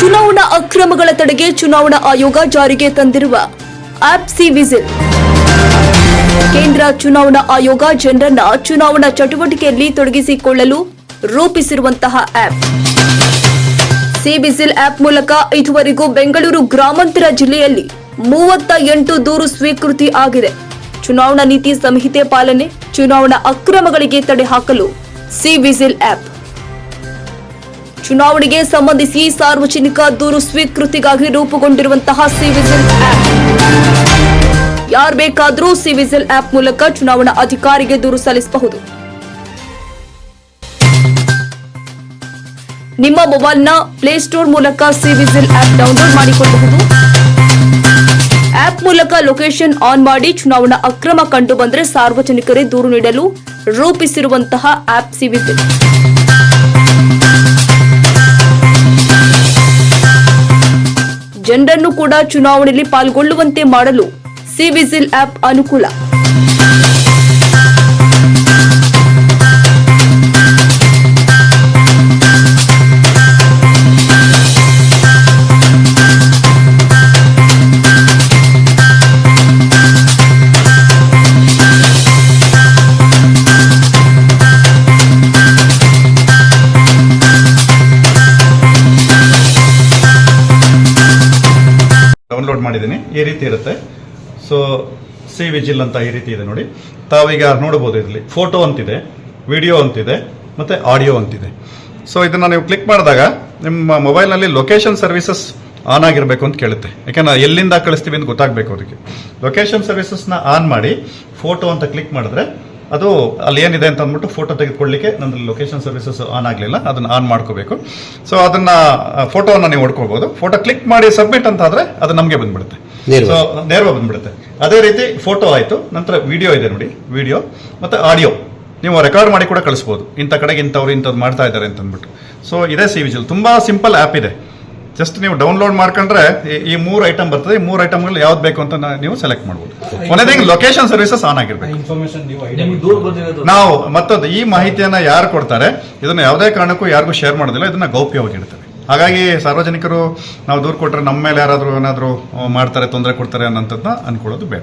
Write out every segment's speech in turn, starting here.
ಚುನಾವಣಾ ಅಕ್ರಮಗಳ ತಡೆಗೆ ಚುನಾವಣಾ ಆಯೋಗ ಜಾರಿಗೆ ತಂದಿರುವ ಆಪ್ ಸಿ ವಿಜಿಲ್. ಕೇಂದ್ರ ಚುನಾವಣಾ ಆಯೋಗ ಜನರನ್ನ ಚುನಾವಣಾ ಚಟುವಟಿಕೆಯಲ್ಲಿ ತೊಡಗಿಸಿಕೊಳ್ಳಲು ರೂಪಿಸಿರುವಂತಹ ಆಪ್. ಸಿ ವಿಜಿಲ್ ಆಪ್ ಮೂಲಕ ಇದುವರೆಗೂ ಬೆಂಗಳೂರು ಗ್ರಾಮಾಂತರ ಜಿಲ್ಲೆಯಲ್ಲಿ ಮೂವತ್ತ ಎಂಟು ದೂರು ಸ್ವೀಕೃತಿ ಆಗಿದೆ. ಚುನಾವಣಾ ನೀತಿ ಸಂಹಿತೆ ಪಾಲನೆ, ಚುನಾವಣಾ ಅಕ್ರಮಗಳಿಗೆ ತಡೆ ಹಾಕಲು ಸಿ ವಿಜಿಲ್ ಆಪ್. ಚುನಾವಣೆಗೆ ಸಂಬಂಧಿಸಿ ಸಾರ್ವಜನಿಕ ದೂರು ಸ್ವೀಕೃತಿಗಾಗಿ ರೂಪುಗೊಂಡಿರುವಂತಹ ಸಿವಿಜಿಲ್ ಆಪ್ ಯಾರು ಬೇಕಾದರೂ ಸಿವಿಜಿಲ್ ಆಪ್ ಮೂಲಕ ಚುನಾವಣಾ ಅಧಿಕಾರಿಗೆ ದೂರು ಸಲ್ಲಿಸಬಹುದು. ನಿಮ್ಮ ಮೊಬೈಲ್ನ ಪ್ಲೇಸ್ಟೋರ್ ಮೂಲಕ ಸಿವಿಜಿಲ್ ಆಪ್ ಡೌನ್ಲೋಡ್ ಮಾಡಿಕೊಳ್ಳಬಹುದು. ಆಪ್ ಮೂಲಕ ಲೊಕೇಶನ್ ಆನ್ ಮಾಡಿ ಚುನಾವಣಾ ಅಕ್ರಮ ಕಂಡು ಬಂದರೆ ಸಾರ್ವಜನಿಕರೇ ದೂರು ನೀಡಲು ರೂಪಿಸಿರುವಂತಹ ಆಪ್ ಸಿ ಜನರನ್ನು ಕೂಡ ಚುನಾವಣೆಯಲ್ಲಿ ಪಾಲ್ಗೊಳ್ಳುವಂತೆ ಮಾಡಲು ಸಿವಿಜಿಲ್ ಆಪ್ ಅನುಕೂಲ. ಡೌನ್ಲೋಡ್ ಮಾಡಿದ್ದೀನಿ. ಈ ರೀತಿ ಇರುತ್ತೆ. ಸೊ ಸಿ ವಿಜಿಲ್ ಅಂತ ಈ ರೀತಿ ಇದೆ ನೋಡಿ. ತಾವೀಗ ನೋಡಬಹುದು ಇದರಲ್ಲಿ. ಫೋಟೋ ಅಂತಿದೆ ವಿಡಿಯೋ ಅಂತಿದೆ, ಮತ್ತೆ ಆಡಿಯೋ ಅಂತಿದೆ. ಸೊ ಇದನ್ನ ನೀವು ಕ್ಲಿಕ್ ಮಾಡಿದಾಗ ನಿಮ್ಮ ಮೊಬೈಲ್ನಲ್ಲಿ ಲೊಕೇಶನ್ ಸರ್ವಿಸಸ್ ಆನ್ ಆಗಿರಬೇಕು ಅಂತ ಕೇಳುತ್ತೆ. ಯಾಕಂದ್ರೆ ಎಲ್ಲಿಂದ ಕಳಿಸ್ತೀವಿ ಅಂತ ಗೊತ್ತಾಗಬೇಕು ಅದಕ್ಕೆ. ಲೊಕೇಶನ್ ಸರ್ವಿಸಸ್ನ ಆನ್ ಮಾಡಿ ಫೋಟೋ ಅಂತ ಕ್ಲಿಕ್ ಮಾಡಿದ್ರೆ ಅದು ಅಲ್ಲಿ ಏನಿದೆ ಅಂತ ಅಂದ್ಬಿಟ್ಟು ಫೋಟೋ ತೆಗೆದುಕೊಳ್ಳಿಕ್ಕೆ ನಂದು ಲೊಕೇಶನ್ ಸರ್ವಿಸಸ್ ಆನ್ ಆಗಲಿಲ್ಲ. ಅದನ್ನ ಆನ್ ಮಾಡ್ಕೋಬೇಕು. ಸೊ ಅದನ್ನ ಫೋಟೋವನ್ನು ನೀವು ಹೊಡ್ಕೋಬಹುದು ಫೋಟೋ ಕ್ಲಿಕ್ ಮಾಡಿ ಸಬ್ಮಿಟ್ ಅಂತ ಆದ್ರೆ ಅದು ನಮಗೆ ಬಂದ್ಬಿಡುತ್ತೆ. ಸೊ ನೇರವಾಗಿ ಬಂದ್ಬಿಡುತ್ತೆ. ಅದೇ ರೀತಿ ಫೋಟೋ ಆಯ್ತು. ನಂತರ ವಿಡಿಯೋ ಇದೆ ನೋಡಿ. ವಿಡಿಯೋ ಮತ್ತೆ ಆಡಿಯೋ ನೀವು ರೆಕಾರ್ಡ್ ಮಾಡಿ ಕೂಡ ಕಳಿಸ್ಬೋದು. ಇಂಥ ಕಡೆಗೆ ಇಂಥವ್ರು ಇಂಥದ್ದು ಮಾಡ್ತಾ ಇದ್ದಾರೆ ಅಂತ ಅಂದ್ಬಿಟ್ಟು. ಸೊ ಇದೇ ಸಿ ವಿಜಿಲ್ ತುಂಬಾ ಸಿಂಪಲ್ ಆ್ಯಪ್ ಇದೆ. ಜಸ್ಟ್ ನೀವು ಡೌನ್ಲೋಡ್ ಮಾಡ್ಕೊಂಡ್ರೆ ಈ- ಮೂರು ಐಟಮ್ ಬರ್ತದೆ. ಈ ಮೂರು ಐಟಮ್ಗಳು ಯಾವ್ದು ಬೇಕು ಅಂತ ನಾ- ನೀವು ಸೆಲೆಕ್ಟ್ ಮಾಡ್ಬೋದು. ಕೊನೆದಾಗಿ ಲೊಕೇಶನ್ ಸರ್ವಿಸಸ್ ಆನ್ ಆಗಿರ್ಬೇಕು. ಇನ್ಫಾರ್ಮೇಶನ್ ನೀವು ನಿಮ್ಗೆ ದೂರ ಬಂದಿರೋದು. ನಾವು ಮತ್ತೊಂದು ಈ ಮಾಹಿತಿಯನ್ನ ಯಾರು ಕೊಡ್ತಾರೆ? ಇದನ್ನ ಯಾವುದೇ ಕಾರಣಕ್ಕೂ ಯಾರಿಗೂ ಶೇರ್ ಮಾಡೋದಿಲ್ಲ. ಇದನ್ನ ಗೌಪ್ಯವಾಗಿ ಇಡ್ತೇವೆ ಹಾಗಾಗಿ ಸಾರ್ವಜನಿಕರು ನಾವು ದೂರು ಕೊಟ್ಟರೆ ನಮ್ಮ ಮೇಲೆ ಯಾರಾದರೂ ಏನಾದರೂ ಮಾಡ್ತಾರೆ ತೊಂದರೆ ಕೊಡ್ತಾರೆ ಅನ್ನೋಂಥದ್ದನ್ನ ಅನ್ಕೊಳ್ಳೋದು ಬೇಡ.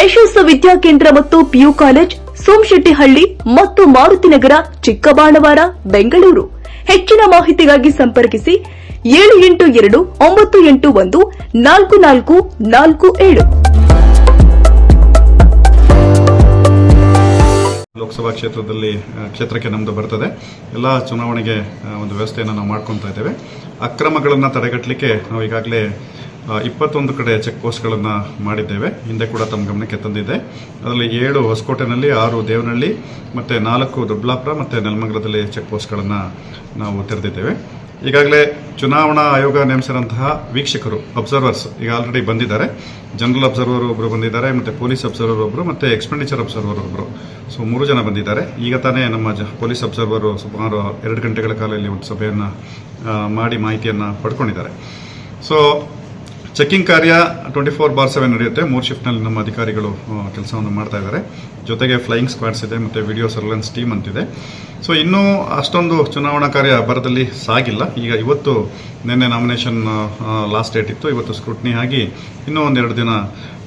ಯಶಸ್ಸ ವಿದ್ಯಾಕೇಂದ್ರ ಮತ್ತು ಪಿಯು ಕಾಲೇಜ್, ಸೋಮಶೆಟ್ಟಿಹಳ್ಳಿ ಮತ್ತು ಮಾರುತಿನಗರ ಚಿಕ್ಕಬಾಣವಾರ ಬೆಂಗಳೂರು. ಹೆಚ್ಚಿನ ಮಾಹಿತಿಗಾಗಿ ಸಂಪರ್ಕಿಸಿ ಏಳು ಎಂಟು ಎರಡು ಒಂಬತ್ತು ಎಂಟು ಒಂದು ನಾಲ್ಕು ನಾಲ್ಕು ನಾಲ್ಕು ಏಳು. ಲೋಕಸಭಾ ಕ್ಷೇತ್ರದಲ್ಲಿ ಕ್ಷೇತ್ರಕ್ಕೆ ನಮ್ದು ಬರ್ತದೆ. ಎಲ್ಲ ಚುನಾವಣೆಗೆ ಒಂದು ವ್ಯವಸ್ಥೆಯನ್ನು ನಾವು ಮಾಡ್ಕೊತಾ ಇದ್ದೇವೆ. ಅಕ್ರಮಗಳನ್ನು ತಡೆಗಟ್ಟಲಿಕ್ಕೆ ನಾವು ಈಗಾಗಲೇ ಇಪ್ಪತ್ತೊಂದು ಕಡೆ ಚೆಕ್ ಪೋಸ್ಟ್ಗಳನ್ನು ಮಾಡಿದ್ದೇವೆ. ಹಿಂದೆ ಕೂಡ ತಮ್ಮ ಗಮನಕ್ಕೆ ತಂದಿದೆ. ಅದರಲ್ಲಿ ಏಳು ಹೊಸಕೋಟೆನಲ್ಲಿ, ಆರು ದೇವನಹಳ್ಳಿ, ಮತ್ತು ನಾಲ್ಕು ದೊಡ್ಡಲಾಪುರ ಮತ್ತು ನೆಲಮಂಗಲದಲ್ಲಿ ಚೆಕ್ ಪೋಸ್ಟ್ಗಳನ್ನು ನಾವು ತೆರೆದಿದ್ದೇವೆ. ಈಗಾಗಲೇ ಚುನಾವಣಾ ಆಯೋಗ ನೇಮಿಸಿದಂತಹ ವೀಕ್ಷಕರು ಅಬ್ಸರ್ವರ್ಸ್ ಈಗ ಆಲ್ರೆಡಿ ಬಂದಿದ್ದಾರೆ. ಜನರಲ್ ಅಬ್ಸರ್ವರ್ ಒಬ್ಬರು ಬಂದಿದ್ದಾರೆ, ಮತ್ತು ಪೊಲೀಸ್ ಅಬ್ಸರ್ವರ್ ಒಬ್ಬರು ಮತ್ತು ಎಕ್ಸ್ಪೆಂಡಿಚರ್ ಅಬ್ಸರ್ವರ್ ಒಬ್ಬರು ಸೊ ಮೂರು ಜನ ಬಂದಿದ್ದಾರೆ. ಈಗ ತಾನೇ ನಮ್ಮ ಪೊಲೀಸ್ ಅಬ್ಸರ್ವರು ಸುಮಾರು ಎರಡು ಗಂಟೆಗಳ ಕಾಲ ಇಲ್ಲಿ ಒಂದು ಸಭೆಯನ್ನು ಮಾಡಿ ಮಾಹಿತಿಯನ್ನು ಪಡ್ಕೊಂಡಿದ್ದಾರೆ. ಸೊ ಚೆಕಿಂಗ್ ಕಾರ್ಯ ಟ್ವೆಂಟಿ ಫೋರ್ ಬಾರ್ ಸೆವೆನ್ ನಡೆಯುತ್ತೆ. ಮೂರು ಶಿಫ್ಟ್ನಲ್ಲಿ ನಮ್ಮ ಅಧಿಕಾರಿಗಳು ಕೆಲಸವನ್ನು ಮಾಡ್ತಾ ಇದ್ದಾರೆ. ಜೊತೆಗೆ ಫ್ಲೈಯಿಂಗ್ ಸ್ಕ್ವಾಡ್ಸ್ ಇದೆ ಮತ್ತು ವಿಡಿಯೋ ಸರ್ವೆಲೆನ್ಸ್ ಟೀಮ್ ಅಂತಿದೆ ಸೊ ಇನ್ನೂ ಅಷ್ಟೊಂದು ಚುನಾವಣಾ ಕಾರ್ಯ ಬರದಲ್ಲಿ ಸಾಗಿಲ್ಲ. ಈಗ ಇವತ್ತು ನಿನ್ನೆ ನಾಮಿನೇಷನ್ ಲಾಸ್ಟ್ ಡೇಟ್ ಇತ್ತು. ಇವತ್ತು ಸ್ಕ್ರೂಟ್ನಿ ಆಗಿ ಇನ್ನೂ ಒಂದೆರಡು ದಿನ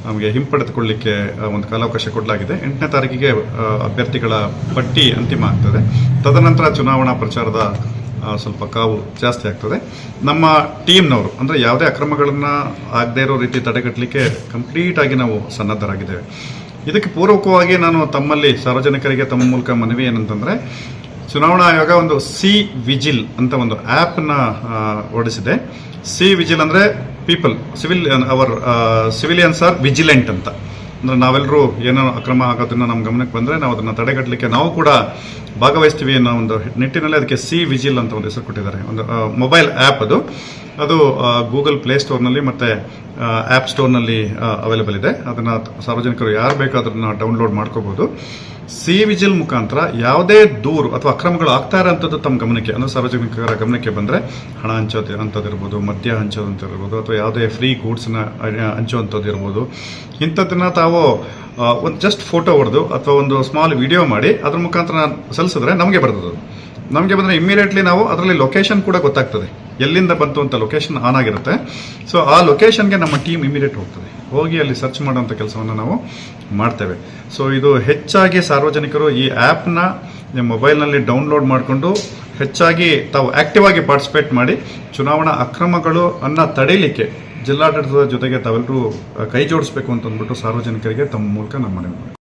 ನಮಗೆ ಹಿಂಪಡೆದುಕೊಳ್ಳಲಿಕ್ಕೆ ಒಂದು ಕಾಲಾವಕಾಶ ಕೊಡಲಾಗಿದೆ. ಎಂಟನೇ ತಾರೀಕಿಗೆ ಅಭ್ಯರ್ಥಿಗಳ ಪಟ್ಟಿ ಅಂತಿಮ ಆಗ್ತದೆ. ತದನಂತರ ಚುನಾವಣಾ ಪ್ರಚಾರದ ಸ್ವಲ್ಪ ಕಾವು ಜಾಸ್ತಿ ಆಗ್ತದೆ. ನಮ್ಮ ಟೀಮ್ನವರು, ಅಂದರೆ ಯಾವುದೇ ಅಕ್ರಮಗಳನ್ನು ಆಗದೇ ಇರೋ ರೀತಿ ತಡೆಗಟ್ಟಲಿಕ್ಕೆ ಕಂಪ್ಲೀಟಾಗಿ ನಾವು ಸನ್ನದ್ಧರಾಗಿದ್ದೇವೆ. ಇದಕ್ಕೆ ಪೂರ್ವಕವಾಗಿ ನಾನು ತಮ್ಮಲ್ಲಿ ಸಾರ್ವಜನಿಕರಿಗೆ ತಮ್ಮ ಮೂಲಕ ಮನವಿ ಏನಂತಂದರೆ, ಚುನಾವಣಾ ಆಯೋಗ ಒಂದು ಸಿ ವಿಜಿಲ್ ಅಂತ ಒಂದು ಆ್ಯಪ್ನ ಹೊರಡಿಸಿದೆ ಸಿ ವಿಜಿಲ್ ಅಂದರೆ people civil our civilians are vigilant ಅಂತ. ಅಂದ್ರೆ ನಾವೆಲ್ಲರೂ ಏನೋ ಅಕ್ರಮ ಆಗೋದನ್ನ ನಮ್ಮ ಗಮನಕ್ಕೆ ಬಂದ್ರೆ ನಾವು ಅದನ್ನ ತಡೆಗಟ್ಟಲಿಕ್ಕೆ ನಾವು ಕೂಡ ಭಾಗವಹಿಸ್ತೀವಿ ಅನ್ನೋ ಒಂದು ನಿಟ್ಟಿನಲ್ಲಿ ಅದಕ್ಕೆ ಸಿ ವಿಜಿಲ್ ಅಂತ ಒಂದು ಹೆಸರು ಕೊಟ್ಟಿದ್ದಾರೆ. ಒಂದು ಮೊಬೈಲ್ ಆ್ಯಪ್ ಅದು. ಅದು ಗೂಗಲ್ ಪ್ಲೇ ಸ್ಟೋರ್ನಲ್ಲಿ ಮತ್ತು ಆ್ಯಪ್ ಸ್ಟೋರ್ನಲ್ಲಿ ಅವೈಲೇಬಲ್ ಇದೆ. ಅದನ್ನು ಸಾರ್ವಜನಿಕರು ಯಾರು ಬೇಕಾದ್ರೂ ಡೌನ್ಲೋಡ್ ಮಾಡ್ಕೋಬಹುದು ಸಿ ವಿಜಿಲ್ ಮುಖಾಂತರ ಯಾವುದೇ ದೂರು ಅಥವಾ ಅಕ್ರಮಗಳು ಆಗ್ತಾ ಇರೋಂಥದ್ದು ತಮ್ಮ ಗಮನಕ್ಕೆ, ಅಂದರೆ ಸಾರ್ವಜನಿಕರ ಗಮನಕ್ಕೆ ಬಂದರೆ ಹಣ ಹಂಚೋದು ಅಂಥದ್ದಿರ್ಬೋದು ಮದ್ಯ ಹಂಚೋದಂಥ ಇರ್ಬೋದು, ಅಥವಾ ಯಾವುದೇ ಫ್ರೀ ಗೂಡ್ಸ್ನ ಹಂಚುವಂಥದ್ದು ಇರ್ಬೋದು ಇಂಥದ್ದನ್ನು ತಾವು ಒಂದು ಜಸ್ಟ್ ಫೋಟೋ ಹೊಡೆದು ಅಥವಾ ಒಂದು ಸ್ಮಾಲ್ ವಿಡಿಯೋ ಮಾಡಿ ಅದ್ರ ಮುಖಾಂತರ ಸಲ್ಲಿಸಿದ್ರೆ ನಮಗೆ ಬರ್ತದೆ. ನಮಗೆ ಬಂದರೆ ಇಮ್ಮಿಡಿಯೇಟ್ಲಿ ನಾವು ಅದರಲ್ಲಿ ಲೊಕೇಶನ್ ಕೂಡ ಗೊತ್ತಾಗ್ತದೆ ಎಲ್ಲಿಂದ ಬಂತು ಅಂತ ಲೊಕೇಶನ್ ಆನ್ ಆಗಿರುತ್ತೆ. ಸೊ ಆ ಲೊಕೇಶನ್ಗೆ ನಮ್ಮ ಟೀಮ್ ಇಮಿಡಿಯೇಟ್ ಹೋಗ್ತದೆ. ಹೋಗಿ ಅಲ್ಲಿ ಸರ್ಚ್ ಮಾಡುವಂಥ ಕೆಲಸವನ್ನು ನಾವು ಮಾಡ್ತೇವೆ. ಸೊ ಇದು ಹೆಚ್ಚಾಗಿ ಸಾರ್ವಜನಿಕರು ಈ ಆ್ಯಪ್ನ ಮೊಬೈಲ್ನಲ್ಲಿ ಡೌನ್ಲೋಡ್ ಮಾಡಿಕೊಂಡು ಹೆಚ್ಚಾಗಿ ತಾವು ಆಕ್ಟಿವ್ ಆಗಿ ಪಾರ್ಟಿಸಿಪೇಟ್ ಮಾಡಿ ಚುನಾವಣಾ ಅಕ್ರಮಗಳು ಅನ್ನ ತಡೀಲಿಕ್ಕೆ ಜಿಲ್ಲಾಡಳಿತದ ಜೊತೆಗೆ ತಾವೆಲ್ಲರೂ ಕೈ ಜೋಡಿಸ್ಬೇಕು ಅಂತ ಅಂದ್ಬಿಟ್ಟು ಸಾರ್ವಜನಿಕರಿಗೆ ತಮ್ಮ ಮೂಲಕ ನಮ್ಮ ಮನವಿ.